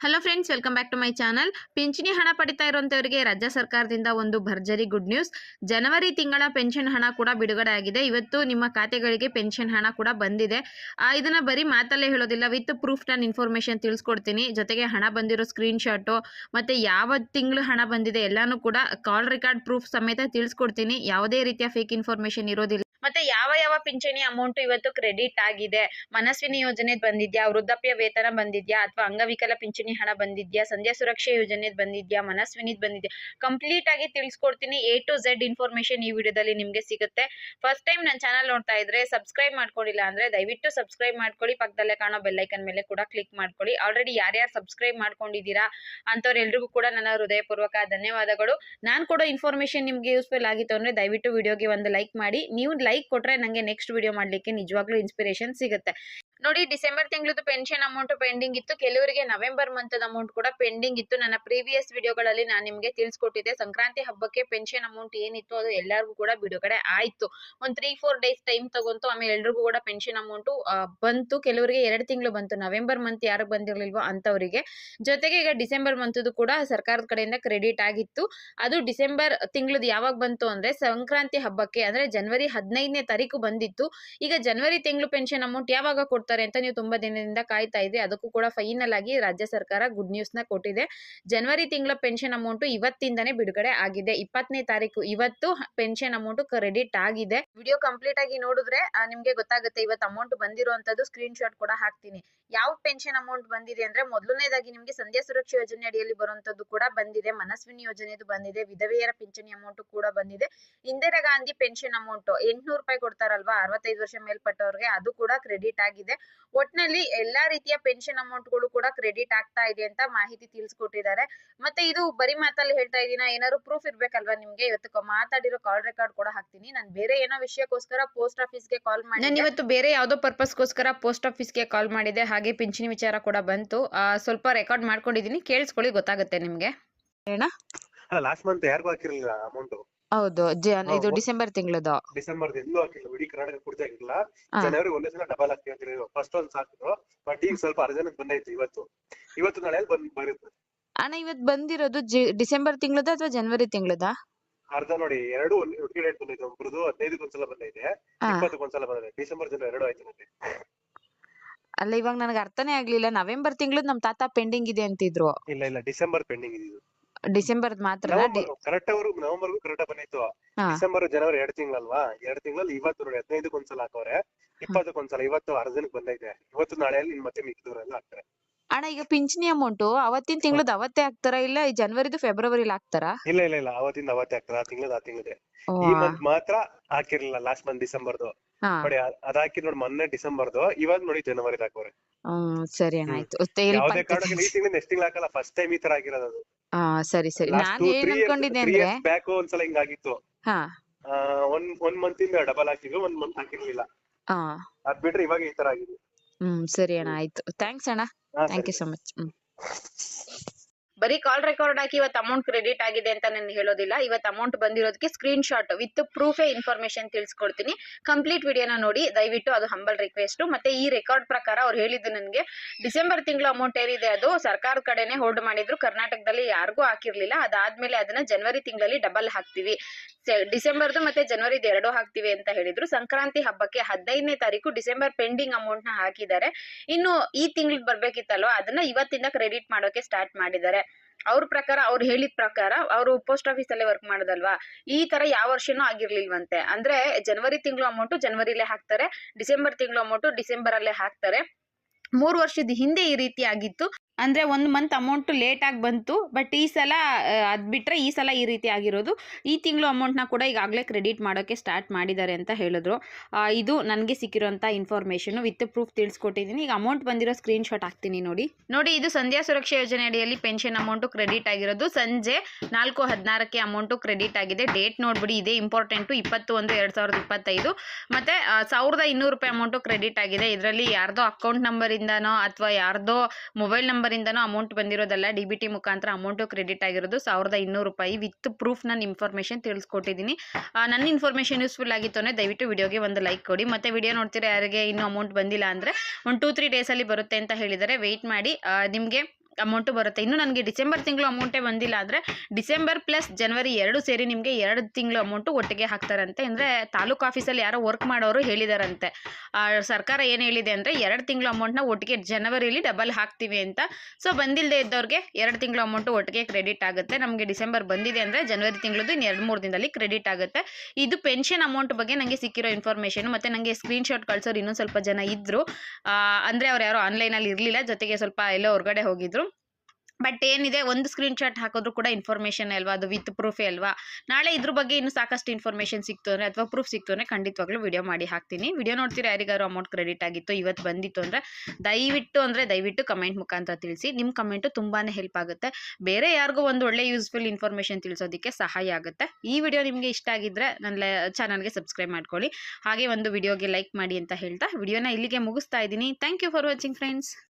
Hello friends welcome back to my channel ಪಿಂಚಣಿ ಹಣ ಪಡಿತಾ ಇರುವಂತವರಿಗೆ ರಾಜ್ಯ ಸರ್ಕಾರದಿಂದ ಒಂದು ಭರ್ಜರಿ ಗುಡ್ ನ್ಯೂಸ್ ಜನವರಿ ತಿಂಗಳ ಪೆನ್ಷನ್ ಹಣ ಕೂಡ ಬಿಡುಗಡೆ ಆಗಿದೆ. ಇವತ್ತು ನಿಮ್ಮ ಖಾತೆಗಳಿಗೆ ಪೆನ್ಷನ್ ಹಣ ಕೂಡ ಬಂದಿದೆ. ಇದನ್ನ ಬರೀ ಮಾತಲ್ಲೇ ಹೇಳೋದಿಲ್ಲ, ವಿತ್ ಪ್ರೂಫ್ ನಾನು ಇನ್ಫಾರ್ಮೇಶನ್ ತಿಳಿಸ್ಕೊಡ್ತೀನಿ. ಜೊತೆಗೆ ಹಣ ಬಂದಿರೋ ಸ್ಕ್ರೀನ್ ಶಾಟು ಮತ್ತೆ ಯಾವ ತಿಂಗಳು ಹಣ ಬಂದಿದೆ ಎಲ್ಲಾನು ಕೂಡ ಕಾಲ್ ರೆಕಾರ್ಡ್ ಪ್ರೂಫ್ ಸಮೇತ ತಿಳಿಸ್ಕೊಡ್ತೀನಿ. ಯಾವುದೇ ರೀತಿಯ ಫೇಕ್ ಇನ್ಫಾರ್ಮೇಶನ್ ಇರೋದಿಲ್ಲ. ಮತ್ತೆ ಯಾವ ಯಾವ ಪಿಂಚಣಿ ಅಮೌಂಟ್ ಇವತ್ತು ಕ್ರೆಡಿಟ್ ಆಗಿದೆ. ಮನಸ್ವಿನಿ ಯೋಜನೆ ಬಂದಿದ್ಯಾ? ವೃದ್ಧಾಪ್ಯ ವೇತನ ಬಂದಿದ್ಯಾ? ಅಥವಾ ಅಂಗವಿಕಲ ಪಿಂಚಣಿ ಹಣ ಬಂದಿದ್ಯಾ? ಸಂಧ್ಯಾ ಸುರಕ್ಷಾ ಯೋಜನೆ ಬಂದಿದ್ಯಾ? ಮನಸ್ವಿನಿದ್ ಬಂದಿದ್ಯಾ? ಕಂಪ್ಲೀಟ್ ಆಗಿ ತಿಳಿಸ್ಕೊಡ್ತೀನಿ. ಎ ಟು ಝೆಡ್ ಇನ್ಫಾರ್ಮೇಶನ್ ಈ ವಿಡಿಯೋದಲ್ಲಿ ನಿಮ್ಗೆ ಸಿಗುತ್ತೆ. ಫಸ್ಟ್ ಟೈಮ್ ನನ್ನ ಚಾನಲ್ ನೋಡ್ತಾ ಇದ್ರೆ ಸಬ್ಸ್ಕ್ರೈಬ್ ಮಾಡ್ಕೊಂಡಿಲ್ಲ ಅಂದ್ರೆ ದಯವಿಟ್ಟು ಸಬ್ಸ್ಕ್ರೈಬ್ ಮಾಡ್ಕೊಳ್ಳಿ ಪಕ್ಕದಲ್ಲೇ ಕಾಣೋ ಬೆಲ್ಲೈಕನ್ ಮೇಲೆ ಕೂಡ ಕ್ಲಿಕ್ ಮಾಡ್ಕೊಳ್ಳಿ ಆಲ್ರೆಡಿ ಯಾರ್ಯಾರು ಸಬ್ಸ್ಕ್ರೈಬ್ ಮಾಡ್ಕೊಂಡಿದ್ದೀರಾ ಅಂತವ್ರೆಲ್ರಿಗೂ ಕೂಡ ನನ್ನ ಹೃದಯಪೂರ್ವಕ ಧನ್ಯವಾದಗಳು. ನಾನು ಕೂಡ ಇನ್ಫಾರ್ಮೇಶನ್ ನಿಮ್ಗೆ ಯೂಸ್ಫುಲ್ ಆಗಿತ್ತು ಅಂದ್ರೆ ದಯವಿಟ್ಟು ವಿಡಿಯೋಗೆ ಒಂದು ಲೈಕ್ ಮಾಡಿ. ನೀವು ಲೈಕ್ ಕೊಟ್ರೆ ನನಗೆ ನೆಕ್ಸ್ಟ್ ವಿಡಿಯೋ ಮಾಡಲಿಕ್ಕೆ ನಿಜವಾಗ್ಲೂ ಇನ್ಸ್ಪಿರೇಷನ್ ಸಿಗುತ್ತೆ. ನೋಡಿ, ಡಿಸೆಂಬರ್ ತಿಂಗಳದ್ದು ಪೆನ್ಷನ್ ಅಮೌಂಟ್ ಪೆಂಡಿಂಗ್ ಇತ್ತು. ಕೆಲವರಿಗೆ ನವೆಂಬರ್ ಮಂತ್ ಅಮೌಂಟ್ ಕೂಡ ಪೆಂಡಿಂಗ್ ಇತ್ತು. ನನ್ನ ಪ್ರೀವಿಯಸ್ ವಿಡಿಯೋಗಳಲ್ಲಿ ನಾನು ನಿಮಗೆ ತಿಳಿಸ್ಕೊಟ್ಟಿದ್ದೆ. ಸಂಕ್ರಾಂತಿ ಹಬ್ಬಕ್ಕೆ ಪೆನ್ಷನ್ ಅಮೌಂಟ್ ಏನಿತ್ತು ಅದು ಎಲ್ಲರಿಗೂ ಕೂಡ ಬಿಡುಗಡೆ ಆಯ್ತು. ಒಂದು ತ್ರೀ ಫೋರ್ ಡೇಸ್ ಟೈಮ್ ತಗೊಂತು ಆಮೇಲೆ ಎಲ್ರಿಗೂ ಕೂಡ ಪೆನ್ಷನ್ ಅಮೌಂಟ್ ಬಂತು. ಕೆಲವರಿಗೆ ಎರಡು ತಿಂಗಳು ಬಂತು. ನವೆಂಬರ್ ಮಂತ್ ಯಾರಿಗೆ ಬಂದಿರಲಿಲ್ವೋ ಅಂತವರಿಗೆ ಜೊತೆಗೆ ಈಗ ಡಿಸೆಂಬರ್ ಮಂತದ್ದು ಕೂಡ ಸರ್ಕಾರದ ಕಡೆಯಿಂದ ಕ್ರೆಡಿಟ್ ಆಗಿತ್ತು. ಅದು ಡಿಸೆಂಬರ್ ತಿಂಗಳದ್ದು ಯಾವಾಗ ಬಂತು ಅಂದ್ರೆ ಸಂಕ್ರಾಂತಿ ಹಬ್ಬಕ್ಕೆ, ಅಂದ್ರೆ ಜನವರಿ ಹದಿನೈದನೇ ತಾರೀಕು ಬಂದಿತ್ತು. ಈಗ ಜನವರಿ ತಿಂಗಳು ಪೆನ್ಷನ್ ಅಮೌಂಟ್ ಯಾವಾಗ ಕೊಡ್ತಾರೆ? ಅಂತ ನೀವು ತುಂಬಾ ದಿನದಿಂದ ಕಾಯ್ತಾ ಇದ್ರಿ. ಅದಕ್ಕೂ ಕೂಡ ಫೈನಲ್ ಆಗಿ ರಾಜ್ಯ ಸರ್ಕಾರ ಗುಡ್ ನ್ಯೂಸ್ನ ಕೊಟ್ಟಿದೆ. ಜನವರಿ ತಿಂಗಳ ಪೆನ್ಷನ್ ಅಮೌಂಟ್ ಇವತ್ತಿಂದಾನೇ ಬಿಡುಗಡೆ ಆಗಿದೆ. ಇಪ್ಪತ್ತನೇ ತಾರೀಕು ಇವತ್ತು ಪೆನ್ಷನ್ ಅಮೌಂಟ್ ಕ್ರೆಡಿಟ್ ಆಗಿದೆ. ವಿಡಿಯೋ ಕಂಪ್ಲೀಟ್ ಆಗಿ ನೋಡಿದ್ರೆ ನಿಮ್ಗೆ ಗೊತ್ತಾಗುತ್ತೆ ಇವತ್ತು ಅಮೌಂಟ್ ಬಂದಿರುವಂತದ್ದು ಸ್ಕ್ರೀನ್ ಶಾಟ್ ಕೂಡ ಹಾಕ್ತೀನಿ. ಯಾವ ಪೆನ್ಷನ್ ಅಮೌಂಟ್ ಬಂದಿದೆ ಅಂದ್ರೆ ಮೊದಲನೇದಾಗಿ ನಿಮ್ಗೆ ಸಂಧ್ಯಾ ಸುರಕ್ಷಾ ಯೋಜನೆ ಅಡಿಯಲ್ಲಿ ಬರುವಂತದ್ದು ಕೂಡ ಬಂದಿದೆ. ಮನಸ್ವಿನಿ ಯೋಜನೆದು ಬಂದಿದೆ. ವಿಧವೆಯರ ಪಿಂಚಣಿ ಅಮೌಂಟ್ ಕೂಡ ಬಂದಿದೆ. ಇಂದಿರಾ ಗಾಂಧಿ ಪೆನ್ಷನ್ ಅಮೌಂಟ್ ಎಂಟ್ನೂರು ರೂಪಾಯಿ ಕೊಡ್ತಾರಲ್ವಾ? ಅರವತ್ತೈದು ವರ್ಷ ಮೇಲ್ಪಟ್ಟವ್ರಿಗೆ ಅದು ಕೂಡ ಕ್ರೆಡಿಟ್ ಆಗಿದೆ. ಒಟ್ನಲ್ಲಿ ಎಲ್ಲಾ ರೀತಿಯ ಪೆನ್ಷನ್ ಅಮೌಂಟ್ಗಳು ಕೂಡ ಕ್ರೆಡಿಟ್ ಆಗ್ತಾ ಇದೆ ಅಂತ ಮಾಹಿತಿ ತಿಳಿಸ್ಕೊಟ್ಟಿದ್ದಾರೆ. ಮತ್ತೆ ಇದು ಬರೀ ಮಾತಲ್ಲಿ ಹೇಳ್ತಾ ಇದೀನ ಏನಾದ್ರು ಪ್ರೂಫ್ ಇರ್ಬೇಕಲ್ವಾ ನಿಮ್ಗೆ? ಇವತ್ತು ಮಾತಾಡಿರೋ ಕಾಲ್ ರೆಕಾರ್ಡ್ ಕೂಡ ಹಾಕ್ತೀನಿ. ನಾನು ಬೇರೆ ಏನೋ ವಿಷಯಕ್ಕೋಸ್ಕರ ಪೋಸ್ಟ್ ಆಫೀಸ್ಗೆ ಕಾಲ್ ಮಾಡಿ ನಾನು ಇವತ್ತು ಬೇರೆ ಯಾವ್ದೋ ಪರ್ಪಸ್ಗೋಸ್ಕರ ಪೋಸ್ಟ್ ಆಫೀಸ್ಗೆ ಕಾಲ್ ಮಾಡಿದೆ ಹಾಗೆ ಪಿಂಚಣಿ ವಿಚಾರ ಕೂಡ ಬಂತು. ಸ್ವಲ್ಪ ರೆಕಾರ್ಡ್ ಮಾಡ್ಕೊಂಡಿದೀನಿ. ಕೇಳಿಸ್ಕೊಳ್ಳಿ ಗೊತ್ತಾಗುತ್ತೆ ನಿಮ್ಗೆ. ಅಲ್ಲ ಲಾಸ್ಟ್ ಮಂತ್ ಯಾರಿಗೂ ಹಾಕಿರಲಿಲ್ಲ ಅಮೌಂಟ್ ಹೌದು ಇದು ಡಿಸೆಂಬರ್ ತಿಂಗಳದು. ಡಿಸೆಂಬರ್ ಎಲ್ಲೂ ಹಾಕಿಲ್ಲ ಇಡೀ ಕರ್ನಾಟಕ ಪೂರ್ತಿ. ಜನವರಿ ಒಂದೇ ಸಲ ಡಬಲ್ ಹಾಕ್ತೀವಿ ಅಂತ ಹೇಳಿದ್ರು. ಫಸ್ಟ್ ಒಂದ್ ಸಾಕಿದ್ರು. ಬಟ್ ಈಗ ಸ್ವಲ್ಪ ಅರ್ಜೆಂಟ್ ಬಂದೈತೆ ಇವತ್ತು. ಇವತ್ತು ನಾಳೆ ಬಂದ್ ಬರುತ್ತೆ. ಅಣ್ಣ ಇವತ್ತು ಬಂದಿರೋದು ಡಿಸೆಂಬರ್ ತಿಂಗಳದ ಅಥವಾ ಜನವರಿ ತಿಂಗಳದ? ಅರ್ಧ ನೋಡಿ ಎರಡು ಒಟ್ಟಿಗೆ ಡೇಟ್ ಬಂದೈತೆ. ಒಬ್ರದ್ದು ಹದಿನೈದಕ್ಕೆ ಒಂದ್ಸಲ ಬಂದೈತೆ. ಇಪ್ಪತ್ತಕ್ಕೆ ಒಂದ್ಸಲ ಬಂದೈತೆ. ಡಿಸೆಂಬರ್ ಜನ ಎರಡು ಆಯ್ತು ಅಲ್ಲ ಇವಾಗ ನನಗೆ ಅರ್ಥನೇ ಆಗ್ಲಿಲ್ಲ. ನವೆಂಬರ್ ತಿಂಗಳು ನಮ್ ತಾತ ಪೆಂಡಿಂಗ್ ಇದೆ ಅಂತಿದ್ರು. ಇಲ್ಲ ಇಲ್ಲ. ಡಿಸೆಂಬರ್ ಪೆಂಡಿಂಗ್ ಇದ್ದು ಡಿಸೆಂಬರ್ ಮಾತ್ರ ಕರೆಕ್ಟ್ ಅವರು ನವೆಂಬರ್ಗೂ ಕರೆಕ್ಟ್ ಬಂದಿತ್ತು. ಡಿಸೆಂಬರ್ ಜನವರಿ ಎರಡ್ ತಿಂಗಳಲ್ವಾ? ಎರಡ್ ತಿಂಗಳಲ್ಲಿ ಇವತ್ತು ನೋಡಿ ಹದಿನೈದಕ್ಕೆ ಒಂದ್ಸಲ ಹಾಕವ್ರೆ. ಇಪ್ಪತ್ತಕ್ಕೆ ಒಂದ್ಸಲ. ಇವತ್ತು ಅರ್ಧನಕ್ಕೆ ಬಂದೈತೆ. ಇವತ್ತು ನಾಳೆಯಲ್ಲಿ ಅಲ್ಲಿ ಮತ್ತೆ ಮಿಕ್ಕಿದವರೆಲ್ಲ ಹಾಕ್ತಾರೆ. ಅಣ್ಣ ಈಗ ಪಿಂಚಣಿ ಅಮೌಂಟ್ ಅವತ್ತಿನ ತಿಂಗಳದ ಅವತ್ತೇ ಹಾಕ್ತಾರಾ? ಇಲ್ಲ ಈ ಜನವರಿದು ಫೆಬ್ರವರಿಲಿ ಹಾಕ್ತಾರಾ? ಇಲ್ಲ ಇಲ್ಲ ಇಲ್ಲ. ಅವತ್ತಿಂದ ಅವತ್ತೇ ಹಾಕ್ತಾರ? ಆ ತಿಂಗಳದ ಆ ತಿಂಗಳದೇ. ಈ ಮಂತ್ ಮಾತ್ರ ಹಾಕಿರ್ಲಿಲ್ಲ ಲಾಸ್ಟ್ ಮಂತ್ ಡಿಸೆಂಬರ್ದು. ನೋಡಿ ಅದ್- ಅದ್ ಹಾಕಿ ನೋಡಿ ಮೊನ್ನೆ ಡಿಸೆಂಬರ್ದು ಇವಾಗ ನೋಡಿ ಜನವರಿ ಹಾಕೋರೆ ಹ್ಮ್ ಸರಿ ಅಣ್ಣ ಆಯ್ತು. help ಯಾವ್ದೇ. ಕಾರಣಕ್ಕೆ ಈ ತಿಂಗಳು ನೆಕ್ಸ್ಟ್ ತಿಂಗಳು ಹಾಕಲ್ಲ ಫಸ್ಟ್ ಟೈಮ್ ಈ ತರ ಆಗಿರೋದು ಅದು. ಹಾ ಸರಿ ಸರಿ. ಲಾಸ್ಟ್ ನಾನ್ ಟೂ ಏನ್ ತ್ರೀ ಅನ್ಕೊಂಡಿದ್ದೆ ತ್ರೀ ಅಂದ್ರೆ ಇಯರ್ಸ್ ಬ್ಯಾಕ್ ಒಂದ್ಸಲ ಹಿಂಗಾಗಿತ್ತು. ಹಾ. ಆ, ಒಂದ್ ಒಂದ್ ಮಂತ್ ಇಂದ ಡಬಲ್ ಹಾಕಿದ್ವಿ ಒಂದ್ ಮಂತ್ ಹಾಕಿರ್ಲಿಲ್ಲ. ಹಾ. ಅದ್ ಬಿಟ್ರೆ ಇವಾಗ ಈ ತರ ಆಗಿದೆ. ಹ್ಮ್ ಸರಿ ಅಣ್ಣ ಆಯ್ತು. ಥ್ಯಾಂಕ್ಸ್ ಅಣ್ಣ. ಹಾ, ಥ್ಯಾಂಕ್ ಯು ಸೊ ಮಚ್ ಬರೀ ಕಾಲ್ ರೆಕಾರ್ಡ್ ಹಾಕಿ ಇವತ್ತು ಅಮೌಂಟ್ ಕ್ರೆಡಿಟ್ ಆಗಿದೆ ಅಂತ ನಾನು ಹೇಳೋದಿಲ್ಲ. ಇವತ್ತು ಅಮೌಂಟ್ ಬಂದಿರೋದಕ್ಕೆ ಸ್ಕ್ರೀನ್ ಶಾಟ್ ವಿತ್ ಪ್ರೂಫೇ ಇನ್ಫಾರ್ಮೇಶನ್ ತಿಳಿಸ್ಕೊಡ್ತೀನಿ. ಕಂಪ್ಲೀಟ್ ವಿಡಿಯೋನ ನೋಡಿ, ದಯವಿಟ್ಟು ಅದು ಹಂಬಲ್ ರಿಕ್ವೆಸ್ಟ್ ಮತ್ತೆ ಈ ರೆಕಾರ್ಡ್ ಪ್ರಕಾರ ಅವ್ರು ಹೇಳಿದ್ದು ನನಗೆ, ಡಿಸೆಂಬರ್ ತಿಂಗಳು ಅಮೌಂಟ್ ಏನಿದೆ ಅದು, ಸರ್ಕಾರದ ಕಡೆನೆ ಹೋಲ್ಡ್ ಮಾಡಿದ್ರು. ಕರ್ನಾಟಕದಲ್ಲಿ ಯಾರಿಗೂ ಹಾಕಿರ್ಲಿಲ್ಲ. ಅದಾದ್ಮೇಲೆ ಅದನ್ನ ಜನವರಿ ತಿಂಗಳಲ್ಲಿ ಡಬಲ್ ಹಾಕ್ತಿವಿ. ಡಿಸೆಂಬರ್ದು ಮತ್ತೆ ಜನವರಿದು ಎರಡು ಹಾಕ್ತಿವಿ ಅಂತ ಹೇಳಿದ್ರು. ಸಂಕ್ರಾಂತಿ ಹಬ್ಬಕ್ಕೆ ಹದಿನೈದನೇ ತಾರೀಕು ಡಿಸೆಂಬರ್ ಪೆಂಡಿಂಗ್ ಅಮೌಂಟ್ನ ಹಾಕಿದ್ದಾರೆ. ಇನ್ನು ಈ ತಿಂಗಳು ಬರ್ಬೇಕಿತ್ತಲ್ವ, ಅದನ್ನ ಇವತ್ತಿಂದ ಕ್ರೆಡಿಟ್ ಮಾಡೋಕೆ ಸ್ಟಾರ್ಟ್ ಮಾಡಿದ್ದಾರೆ. ಅವ್ರ ಪ್ರಕಾರ, ಅವ್ರು ಹೇಳಿದ ಪ್ರಕಾರ ಅವರು ಪೋಸ್ಟ್ ಆಫೀಸ್ ಅಲ್ಲೇ ವರ್ಕ್ ಮಾಡೋದಲ್ವಾ? ಈ ತರ ಯಾವ ವರ್ಷನೂ ಆಗಿರ್ಲಿಲ್ವಂತೆ. ಅಂದ್ರೆ ಜನವರಿ ತಿಂಗಳು ಅಮೌಂಟ್ ಜನವರಿಲೇ ಹಾಕ್ತಾರೆ ಡಿಸೆಂಬರ್ ತಿಂಗಳು ಅಮೌಂಟ್ ಡಿಸೆಂಬರ್ ಅಲ್ಲೇ ಹಾಕ್ತಾರೆ. ಮೂರು ವರ್ಷದ ಹಿಂದೆ ಈ ರೀತಿ ಆಗಿತ್ತು. ಅಂದ್ರೆ ಒಂದು ಮಂತ್ ಅಮೌಂಟು ಲೇಟಾಗಿ ಬಂತು ಬಟ್ ಈ ಸಲ ಅದು ಬಿಟ್ಟರೆ ಈ ಸಲ ಈ ರೀತಿ ಆಗಿರೋದು. ಈ ತಿಂಗಳು ಅಮೌಂಟ್ನ ಕೂಡ ಈಗಾಗಲೇ ಕ್ರೆಡಿಟ್ ಮಾಡೋಕ್ಕೆ ಸ್ಟಾರ್ಟ್ ಮಾಡಿದ್ದಾರೆ ಅಂತ ಹೇಳಿದ್ರು. ಇದು ನನಗೆ ಸಿಕ್ಕಿರೋಂಥ ಇನ್ಫಾರ್ಮೇಷನು ವಿತ್ ಪ್ರೂಫ್ ತಿಳಿಸ್ಕೊಟ್ಟಿದ್ದೀನಿ ಈಗ ಅಮೌಂಟ್ ಬಂದಿರೋ ಸ್ಕ್ರೀನ್ ಶಾಟ್ ಹಾಕ್ತೀನಿ ನೋಡಿ. ನೋಡಿ, ಇದು ಸಂಧ್ಯಾ ಸುರಕ್ಷಾ ಯೋಜನೆ ಅಡಿಯಲ್ಲಿ ಪೆನ್ಷನ್ ಅಮೌಂಟು ಕ್ರೆಡಿಟ್ ಆಗಿರೋದು. ಸಂಜೆ ನಾಲ್ಕು ಹದಿನಾರಕ್ಕೆ ಅಮೌಂಟು ಕ್ರೆಡಿಟ್ ಆಗಿದೆ. ಡೇಟ್ ನೋಡ್ಬಿಡಿ, ಇದೇ ಇಂಪಾರ್ಟೆಂಟು ಇಪ್ಪತ್ತು ಒಂದು ಎರಡು ಸಾವಿರದ ಇಪ್ಪತ್ತೈದು. ಮತ್ತು ಸಾವಿರದ ಇನ್ನೂರು ರೂಪಾಯಿ ಅಮೌಂಟು ಕ್ರೆಡಿಟ್ ಆಗಿದೆ. ಇದರಲ್ಲಿ ಯಾರ್ದೋ ಅಕೌಂಟ್ ನಂಬರಿಂದನೋ ಅಥವಾ ಯಾರ್ದೋ ಮೊಬೈಲ್ ನಂಬರಿಂದನೋ ಅಮೌಂಟ್ ಬಂದಿರೋದಲ್ಲ ಡಿ ಬಿ ಟಿ ಮುಖಾಂತರ ಅಮೌಂಟು ಕ್ರೆಡಿಟ್ ಆಗಿರೋದು ಸಾವಿರದ ಇನ್ನೂರು ರೂಪಾಯಿ ವಿತ್ ಪ್ರೂಫ್ ನಾನು ಇನ್ಫಾರ್ಮೇಷನ್ ತಿಳಿಸ್ಕೊಟ್ಟಿದ್ದೀನಿ. ನನ್ನ ಇನ್ಫಾರ್ಮೇಷನ್ ಯೂಸ್ಫುಲ್ ಆಗಿತ್ತು ಅಂದರೆ ದಯವಿಟ್ಟು ವಿಡಿಯೋಗೆ ಒಂದು ಲೈಕ್ ಕೊಡಿ. ಮತ್ತೆ ವಿಡಿಯೋ ನೋಡ್ತೀರಾ ಯಾರಿಗೆ ಇನ್ನೂ ಅಮೌಂಟ್ ಬಂದಿಲ್ಲ ಅಂದರೆ ಒಂದು ಟೂ ತ್ರೀ ಡೇಸಲ್ಲಿ ಬರುತ್ತೆ ಅಂತ ಹೇಳಿದರೆ ವೆಯ್ಟ್ ಮಾಡಿ. ನಿಮಗೆ ಅಮೌಂಟು ಬರುತ್ತೆ. ಇನ್ನು ನನಗೆ ಡಿಸೆಂಬರ್ ತಿಂಗಳು ಅಮೌಂಟೇ ಬಂದಿಲ್ಲ ಅಂದರೆ ಡಿಸೆಂಬರ್ ಪ್ಲಸ್ ಜನವರಿ ಎರಡು ಸೇರಿ ನಿಮಗೆ ಎರಡು ತಿಂಗಳು ಅಮೌಂಟು ಒಟ್ಟಿಗೆ ಹಾಕ್ತಾರಂತೆ. ಅಂದರೆ ತಾಲೂಕು ಆಫೀಸಲ್ಲಿ ಯಾರೋ ವರ್ಕ್ ಮಾಡೋರು ಹೇಳಿದಾರಂತೆ. ಸರ್ಕಾರ ಏನು ಹೇಳಿದೆ ಅಂದರೆ ಎರಡು ತಿಂಗಳು ಅಮೌಂಟ್ನ ಒಟ್ಟಿಗೆ ಜನವರಿಲಿ ಡಬಲ್ ಹಾಕ್ತೀವಿ ಅಂತ. ಸೊ ಬಂದಿಲ್ಲದೆ ಇದ್ದವ್ರಿಗೆ ಎರಡು ತಿಂಗಳು ಅಮೌಂಟು ಒಟ್ಟಿಗೆ ಕ್ರೆಡಿಟ್ ಆಗುತ್ತೆ. ನಮಗೆ ಡಿಸೆಂಬರ್ ಬಂದಿದೆ ಅಂದರೆ ಜನವರಿ ತಿಂಗಳದ್ದು ಇನ್ನು ಎರಡು ಮೂರು ದಿನದಲ್ಲಿ ಕ್ರೆಡಿಟ್ ಆಗುತ್ತೆ. ಇದು ಪೆನ್ಷನ್ ಅಮೌಂಟ್ ಬಗ್ಗೆ ನನಗೆ ಸಿಕ್ಕಿರೋ ಇನ್ಫಾರ್ಮೇಷನ್ ಮತ್ತು ನನಗೆ ಸ್ಕ್ರೀನ್ಶಾಟ್ ಕಳ್ಸೋರು ಇನ್ನೊಂದು ಸ್ವಲ್ಪ ಜನ ಇದ್ದರು ಅಂದರೆ ಅವ್ರು ಯಾರೋ ಆನ್ಲೈನಲ್ಲಿ ಇರಲಿಲ್ಲ, ಜೊತೆಗೆ ಸ್ವಲ್ಪ ಎಲ್ಲೋ ಹೊರಗಡೆ ಹೋಗಿದ್ರು. ಬಟ್ ಏನಿದೆ, ಒಂದು ಸ್ಕ್ರೀನ್ ಶಾಟ್ ಹಾಕಿದ್ರು ಕೂಡ ಇನ್ಫಾರ್ಮೇಷನ್ ಅಲ್ವಾ, ಅದು ವಿತ್ ಪ್ರೂಫೇ ಅಲ್ವಾ? ನಾಳೆ ಇದ್ರ ಬಗ್ಗೆ ಇನ್ನೂ ಸಾಕಷ್ಟು ಇನ್ಫಾರ್ಮೇಷನ್ ಸಿಕ್ತು ಅಂದರೆ, ಅಥವಾ ಪ್ರೂಫ್ ಸಿಕ್ತು ಅಂದರೆ ಖಂಡಿತವಾಗ್ಲೂ ವಿಡಿಯೋ ಮಾಡಿ ಹಾಕ್ತೀನಿ. ವಿಡಿಯೋ ನೋಡ್ತೀರಾ ಯಾರಿಗಾರು ಅಮೌಂಟ್ ಕ್ರೆಡಿಟ್ ಆಗಿತ್ತು, ಇವತ್ತು ಬಂದಿತ್ತು ಅಂದರೆ, ದಯವಿಟ್ಟು ಅಂದರೆ, ದಯವಿಟ್ಟು ಕಮೆಂಟ್ ಮುಖಾಂತರ ತಿಳಿಸಿ. ನಿಮ್ಮ ಕಮೆಂಟು ತುಂಬಾ ಹೆಲ್ಪ್ ಆಗುತ್ತೆ. ಬೇರೆ ಯಾರಿಗೂ ಒಂದು ಒಳ್ಳೆ ಯೂಸ್ಫುಲ್ ಇನ್ಫಾರ್ಮೇಷನ್ ತಿಳಿಸೋದಕ್ಕೆ ಸಹಾಯ ಆಗುತ್ತೆ. ಈ ವಿಡಿಯೋ ನಿಮಗೆ ಇಷ್ಟ ಆಗಿದ್ರೆ, ನನ್ನ ಚಾನಲ್ಗೆ ಸಬ್ಸ್ಕ್ರೈಬ್ ಮಾಡ್ಕೊಳ್ಳಿ. ಹಾಗೆ ಒಂದು ವಿಡಿಯೋಗೆ ಲೈಕ್ ಮಾಡಿ ಅಂತ ಹೇಳ್ತಾ ವಿಡಿಯೋನ ಇಲ್ಲಿಗೆ ಮುಗಿಸ್ತಾ ಇದ್ದೀನಿ. Thank you for watching friends